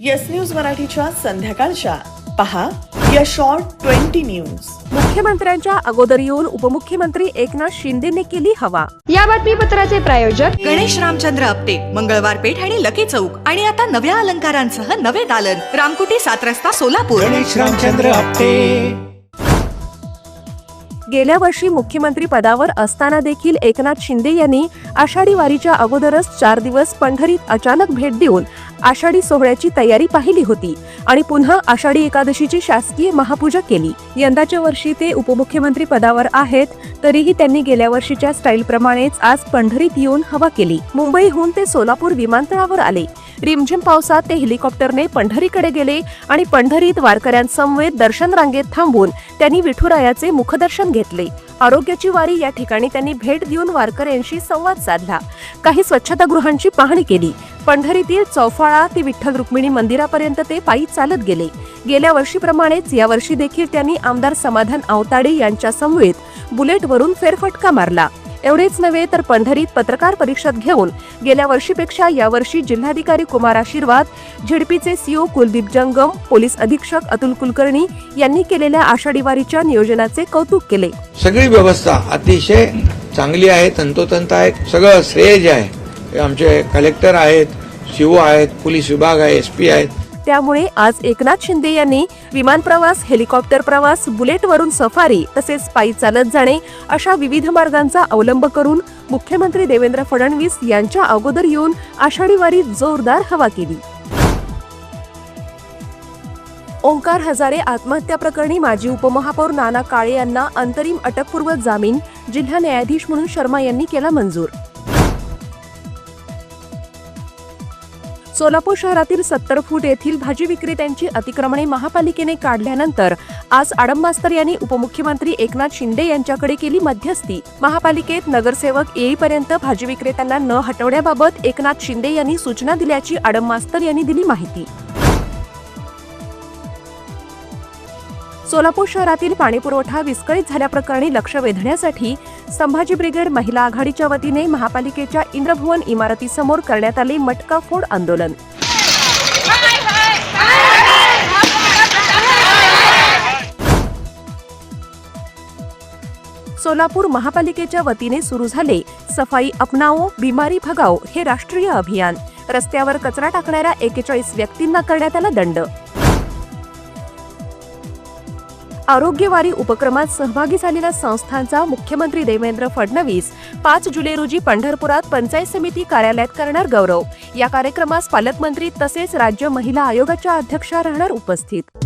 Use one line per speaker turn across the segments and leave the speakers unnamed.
Yes news मराठीच्या संध्याकाळच्या. पहा या शॉर्ट ट्वेंटी न्यूज
मुख्यमंत्र्यांच्या अगोदर येऊन उपमुख्यमंत्री एकनाथ शिंदेने केली हवा.
या बातमीपत्राचे प्रायोजक
गणेश रामचंद्र आपटे मंगळवार पेठ आणि लकी चौक. आणि आता नव्या अलंकारांसह नवे दालन. रामकुटी सात रस्ता सोलापूर.
गणेश रामचंद्र आपटे.
गेल्या वर्षी मुख्यमंत्री पदावर असताना देखील एकनाथ शिंदे यांनी आषाढी वारीच्या अगोदरच चार दिवस पंढरीत अचानक भेट देऊन आषाढी सोहळ्याची तयारी पाहिली होती आणि पुन्हा आषाढी एकादशीची शासकीय महापूजा केली. यंदाच्या वर्षी ते उपमुख्यमंत्री पदावर आहेत तरीही त्यांनी गेल्या वर्षीच्या स्टाईलप्रमाणेच आज पंढरीत येऊन हवा केली. मुंबईहून ते सोलापूर विमानतळावर आले. रिमझिम पावसात ते हेलिकॉप्टरने पंढरीकडे गेले आणि पंढरीत वारकऱ्यांसमवेत दर्शन रांगेत थांबून त्यांनी विठुरायाचे मुखदर्शन घेतले. आरोग्याची वारी या ठिकाणी त्यांनी भेट देऊन वारकऱ्यांशी संवाद साधला. काही स्वच्छतागृहांची पाहणी केली. पंढरीतील चौफाळा ते विठ्ठल रुक्मिणी मंदिरापर्यंत ते पायी चालत गेले. गेल्या वर्षीप्रमाणेच यावर्षी देखील त्यांनी आमदार समाधान आवताडे यांच्या समवेत बुलेटवरून फेरफटका मारला. एवढेच नव्हे तर पंढरीत पत्रकार परिषद घेऊन गेल्या वर्षीपेक्षा यावर्षी जिल्हाधिकारी कुमार आशीर्वाद झिडपीचे सीओ कुलदीप जंगम पोलीस अधीक्षक अतुल कुलकर्णी यांनी केलेल्या आषाढी वारीच्या नियोजनाचे कौतुक केले.
सगळी व्यवस्था अतिशय चांगली आहे तंतोतंत आहे सगळं श्रेय जे आहे आमचे कलेक्टर आहेत शिव आहेत पोलीस विभाग आहे एस पी आहेत.
त्यामुळे आज एकनाथ शिंदे यांनी विमान प्रवास हेलिकॉप्टर प्रवास बुलेटवरून सफारी तसेच पायी चालत जाणे अशा विविध मार्गांचा अवलंब करून मुख्यमंत्री देवेंद्र फडणवीस यांच्या अगोदर येऊन आषाढी वारी जोरदार हवा केली. ओंकार हजारे आत्महत्या प्रकरणी माजी उपमहापौर नाना काळे यांना अंतरिम अटकपूर्व जामीन जिल्हा न्यायाधीश म्हणून शर्मा यांनी केला मंजूर. सोलापूर शहरातील सत्तर फूट येथील भाजी विक्रेत्यांची अतिक्रमणे महापालिकेने काढल्यानंतर आज आडम मास्तर यांनी उपमुख्यमंत्री एकनाथ शिंदे यांच्याकडे केली मध्यस्थी. महापालिकेत नगरसेवक येईपर्यंत भाजी विक्रेत्यांना न हटवण्याबाबत एकनाथ शिंदे यांनी सूचना दिल्याची आडम यांनी दिली माहिती. सोलापूर शहरातील पाणीपुरवठा विस्कळीत झाल्याप्रकरणी लक्ष वेधण्यासाठी संभाजी ब्रिगेड महिला आघाडीच्या वतीने महापालिकेच्या इंद्रभुवन इमारतीसमोर करण्यात आले मटका फोड आंदोलन. सोलापूर महापालिकेच्या वतीने सुरू झाले सफाई अपनाओ बिमारी भगाओ हे राष्ट्रीय अभियान. रस्त्यावर कचरा टाकणाऱ्या एकेचाळीस व्यक्तींना करण्यात आला दंड. आरोग्यवारी उपक्रमात सहभागी झालेल्या संस्थांचा मुख्यमंत्री देवेंद्र फडणवीस पाच जुलै रोजी पंढरपुरात पंचायत समिती कार्यालयात करणार गौरव. या कार्यक्रमास पालकमंत्री तसेच राज्य महिला आयोगाच्या अध्यक्षा राहणार उपस्थित.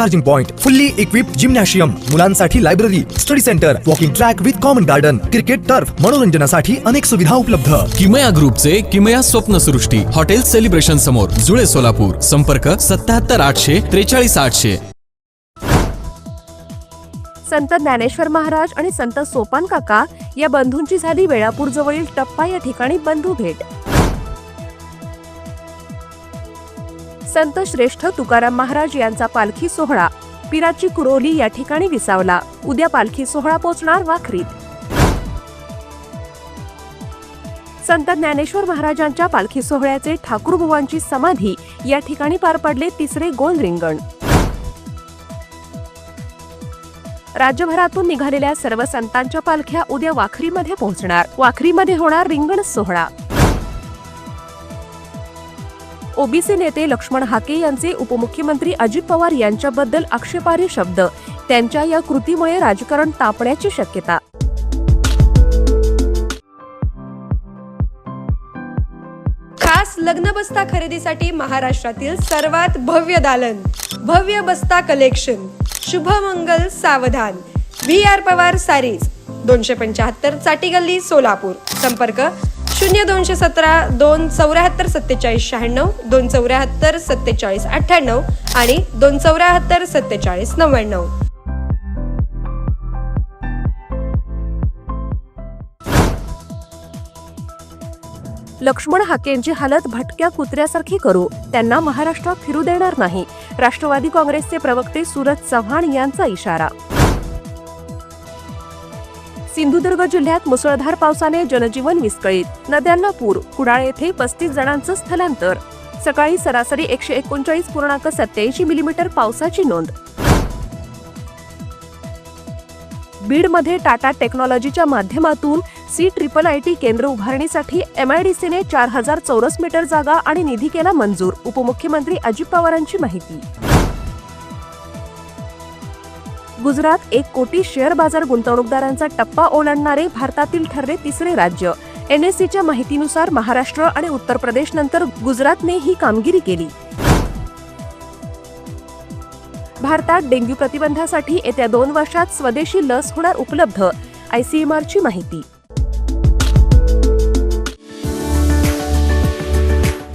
charging point fully equip gymnasium मुलांसाठी library study centre walking track with common garden cricket turf मनोरंजनासाठी अनेक सुविधा उपलब्ध.
किमया ग्रुपचे किमया स्वप्नसृष्टी हॉटेल सेलिब्रेशन समोर जुळे सोलापूर संपर्क सत्याहत्तर आठशे त्रेचाळीस आठशे.
संत ज्ञानेश्वर महाराज आणि संत सोपान काका या बंधूंची झाली वेळापूर जवळील टप्पा या ठिकाणी बंधू भेट. संत श्रेष्ठ तुकाराम महाराज यांचा पालखी सोहळा पिराची कुरोली या ठिकाणी विसावला. उद्या पालखी सोहळा पोचणार वाखरीत. संत ज्ञानेश्वर महाराजांच्या पालखी सोहळ्याचे ठाकूरबुवांची समाधी या ठिकाणी पार पडले तिसरे गोल रिंगण. राज्यभरातून निघालेल्या सर्व संतांच्या पालख्या उद्या वाखरीमध्ये पोहोचणार. वाखरीमध्ये होणार रिंगण सोहळा. ओबीसी नेते लक्ष्मण हाके यांचे उपमुख्यमंत्री अजित पवार यांच्याबद्दल आक्षेपार्ह शब्द. त्यांच्या या कृतीमुळे राजकारण तापण्याची शक्यता.
खास लग्न बस्ता खरेदीसाठी महाराष्ट्रातील सर्वात भव्य दालन भव्य बस्ता कलेक्शन शुभमंगल सावधान. व्ही आर पवार सारीज दोनशे पंच्याहत्तर चाटी गल्ली सोलापूर. संपर्क शून्य दोनशे सतरा दोन चौऱ्याहत्तर सत्तेचाळीस शहाण्णव दोन चौऱ्याहत्तर सत्तेचाळीस अठ्ठ्याण्णव आणि दोन चौऱ्याहत्तर सत्तेचाळीस नव्याण्णव.
लक्ष्मण हाकेंची हालत भटक्या कुत्र्यासारखी करू त्यांना महाराष्ट्रात फिरू देणार नाही. राष्ट्रवादी काँग्रेसचे प्रवक्ते सूरज चव्हाण यांचा इशारा सिंधुदुर्ग जिल्ह्यात मुसळधार पावसाने जनजीवन विस्कळीत. नद्यांना पूर कुडाळ येथे पस्तीस जणांचं स्थलांतर. सकाळी सरासरी एकशे एकोणचाळीस पूर्णांक सत्याऐंशी मिलीमीटर पावसाची नोंद. बीडमध्ये टाटा टेक्नॉलॉजीच्या माध्यमातून सी ट्रिपल आय टी केंद्र उभारणीसाठी एमआयडीसीने चार हजार चौरस मीटर जागा आणि निधी केला मंजूर उपमुख्यमंत्री अजित पवारांची माहिती. गुजरात एक कोटी शेअर बाजार गुंतवणूकदारांचा टप्पा ओलांडणारे भारतातील ठरले तिसरे राज्य. एनएससीच्या माहितीनुसार महाराष्ट्र आणि उत्तर प्रदेश नंतर गुजरातने ही कामगिरी केली. भारतात डेंग्यू प्रतिबंधासाठी येत्या दोन वर्षात स्वदेशी लस होणार उपलब्ध. आयसीएमआरची माहिती.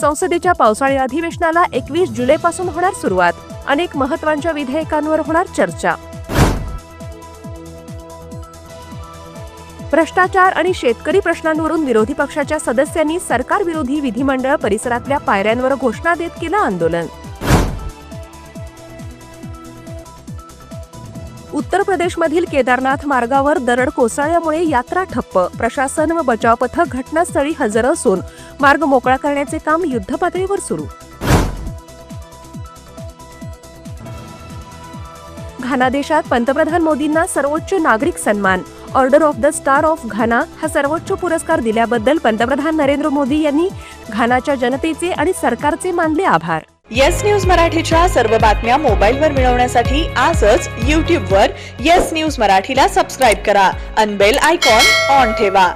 संसदेच्या पावसाळी अधिवेशनाला एकवीस जुलैपासून होणार सुरुवात. अनेक महत्त्वाच्या विधेयकांवर होणार चर्चा. भ्रष्टाचार आणि शेतकरी प्रश्नांवरून विरोधी पक्षाच्या सदस्यांनी सरकार विरोधी विधिमंडळ परिसरातल्या पायऱ्यांवर घोषणा देत केलं आंदोलन. उत्तर प्रदेशमधील केदारनाथ मार्गावर दरड कोसळल्यामुळे यात्रा ठप्प. प्रशासन व बचाव पथक घटनास्थळी हजर असून मार्ग मोकळा करण्याचे काम युद्धपातळीवर सुरू. घाना देशात पंतप्रधान मोदींना सर्वोच्च नागरिक सन्मान. Order of the star of Ghana हा सर्वोच्च पुरस्कार दिल्याबद्दल पंतप्रधान नरेंद्र मोदी यांनी घानाच्या जनतेचे आणि सरकारचे मानले आभार.
येस न्यूज मराठीच्या सर्व बातम्या मोबाईलवर मिळवण्यासाठी आजच यूट्यूबवर येस न्यूज मराठीला सबस्क्राईब करा. अनबेल आयकॉन ऑन ठेवा.